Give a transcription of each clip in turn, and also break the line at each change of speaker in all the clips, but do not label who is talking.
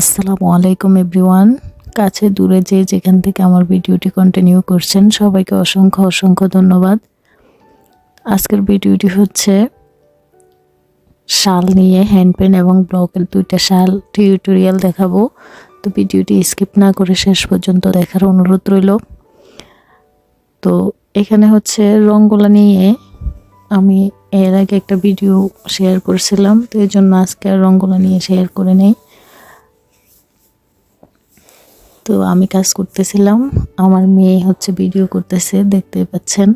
আসসালামু আলাইকুম এভরিওয়ান। কাছে দূরে যে যেখান থেকে আমার ভিডিওটি কন্টিনিউ করছেন, সবাইকে অসংখ্য অসংখ্য ধন্যবাদ। আজকের ভিডিওটি হচ্ছে শাল নিয়ে হ্যান্ড পেন এবং ব্লকের দুইটা শাল টিউটোরিয়াল দেখাবো। তো ভিডিওটি স্কিপ না করে শেষ পর্যন্ত দেখার অনুরোধ রইল। তো এখানে হচ্ছে রঙ্গোলা নিয়ে আমি এর আগে একটা ভিডিও শেয়ার করছিলাম, তো এই জন্য আজকে আর রঙ্গোলা নিয়ে শেয়ার করে নেই। তো আমি কাজ করতেছিলাম। আমার মেয়ে হচ্ছে ভিডিও করতেছে, দেখতে পাচ্ছেন।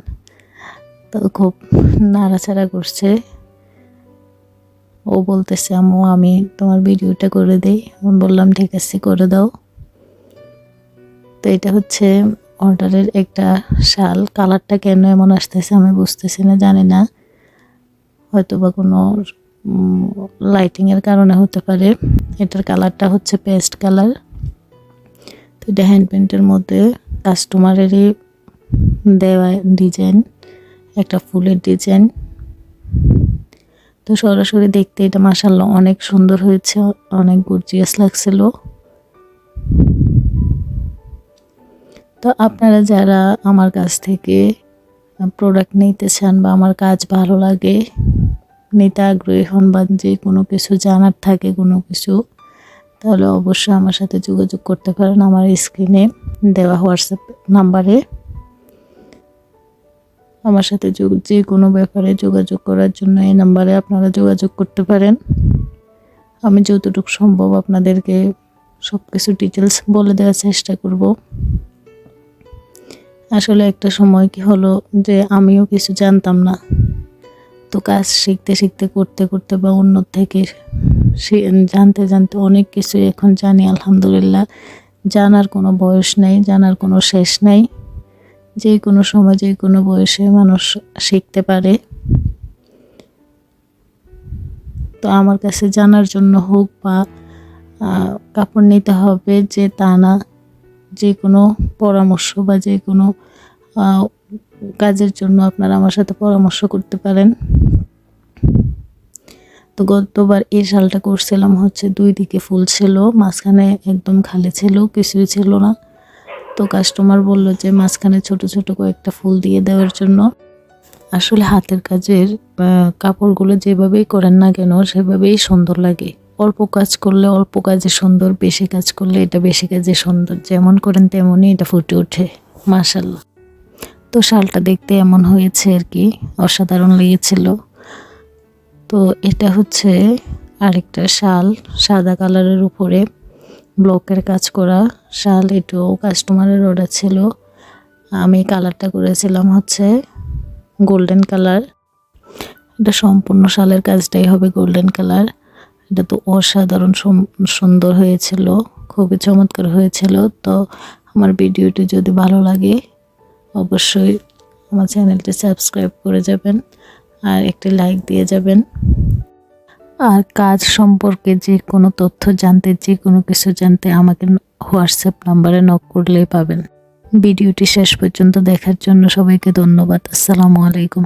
তো খুব নাড়াচাড়া করছে। ও বলতেছে, আম্মু, আমি তোমার ভিডিওটা করে দিই। আমি বললাম, ঠিক আছে, করে দাও। তো এটা হচ্ছে অর্ডারের একটা শাল। কালারটা কেন এমন আসতেছে আমি বুঝতেছি না, জানি না। হয়তো বা কোনো লাইটিংয়ের কারণে হতে পারে। এটার কালারটা হচ্ছে পেস্ট কালার এটা হ্যান্ড পেন্টের মধ্যে কাস্টমারেরই দেওয়া ডিজাইন একটা ফুলের ডিজাইন তো সরাসরি দেখতে এটা মাসাল্লাহ অনেক সুন্দর হয়েছে, অনেক গর্জিয়াস লাগছিল। তো আপনারা যারা আমার কাছ থেকে প্রোডাক্ট নিতে চান বা আমার কাজ ভালো লাগে, নিতে আগ্রহী হন বা যে কোনো কিছু জানার থাকে, কোনো কিছু তাহলে অবশ্যই আমার সাথে যোগাযোগ করতে পারেন আমার স্ক্রিনে দেওয়া হোয়াটসঅ্যাপ নাম্বারে। আমার সাথে যে কোনো ব্যাপারে যোগাযোগ করার জন্য এই নাম্বারে আপনারা যোগাযোগ করতে পারেন। আমি যতটুকু সম্ভব আপনাদেরকে সব কিছু ডিটেলস বলে দেওয়ার চেষ্টা করব। আসলে একটা সময় কি হলো যে আমিও কিছু জানতাম না। তো কাজ শিখতে শিখতে, করতে করতে বা অন্য থেকে জানতে জানতে অনেক কিছু এখন জানি, আলহামদুলিল্লাহ। জানার কোনো বয়স নেই, জানার কোনো শেষ নেই। যে কোনো সময়, যে কোনো বয়সে মানুষ শিখতে পারে। তো আমার কাছে জানার জন্য হোক বা কাপড় নিতে হবে যে তা না, যে কোনো পরামর্শ বা যে কোনো কাজের জন্য আপনারা আমার সাথে পরামর্শ করতে পারেন। তো গতবার এই শালটা করছিলাম হচ্ছে দুই দিকে ফুল ছিল, মাঝখানে একদম খালি ছিল, কিছুই ছিল না। তো কাস্টমার বলল যে মাঝখানে ছোট ছোট কয়েকটা ফুল দিয়ে দেওয়ার জন্য। আসলে হাতের কাজের কাপড়গুলো যেভাবেই করেন না কেন সেভাবেই সুন্দর লাগে। অল্প কাজ করলে অল্প কাজে সুন্দর, বেশি কাজ করলে এটা বেশি কাজে সুন্দর। যেমন করেন তেমনই এটা ফুটে ওঠে মাশাল্লাহ তো শালটা দেখতে এমন হয়েছে আর কি, অসাধারণ লেগেছিল। তো এটা হচ্ছে আরেকটা শাল, সাদা কালারের উপরে ব্লকের কাজ করা শাল, এটাও কাস্টমারের অর্ডার ছিল। আমি কালারটা করেছিলাম হচ্ছে গোল্ডেন কালার এটা সম্পূর্ণ শালের কাজটাই হবে গোল্ডেন কালার এটা তো অসাধারণ সুন্দর হয়েছিল, খুবই চমৎকার হয়েছিল। তো আমার ভিডিওটি যদি ভালো লাগে, অবশ্যই আমার চ্যানেলটি সাবস্ক্রাইব করে যাবেন। আর একটি লাইক দিয়ে যাবেন। আর কাজ সম্পর্কে যে কোনো তথ্য জানতে, যে কোনো কিছু জানতে আমাকে হোয়াটসঅ্যাপ নাম্বারে নক করলেই পাবেন। ভিডিওটি শেষ পর্যন্ত দেখার জন্য সবাইকে ধন্যবাদ। আসসালামু আলাইকুম।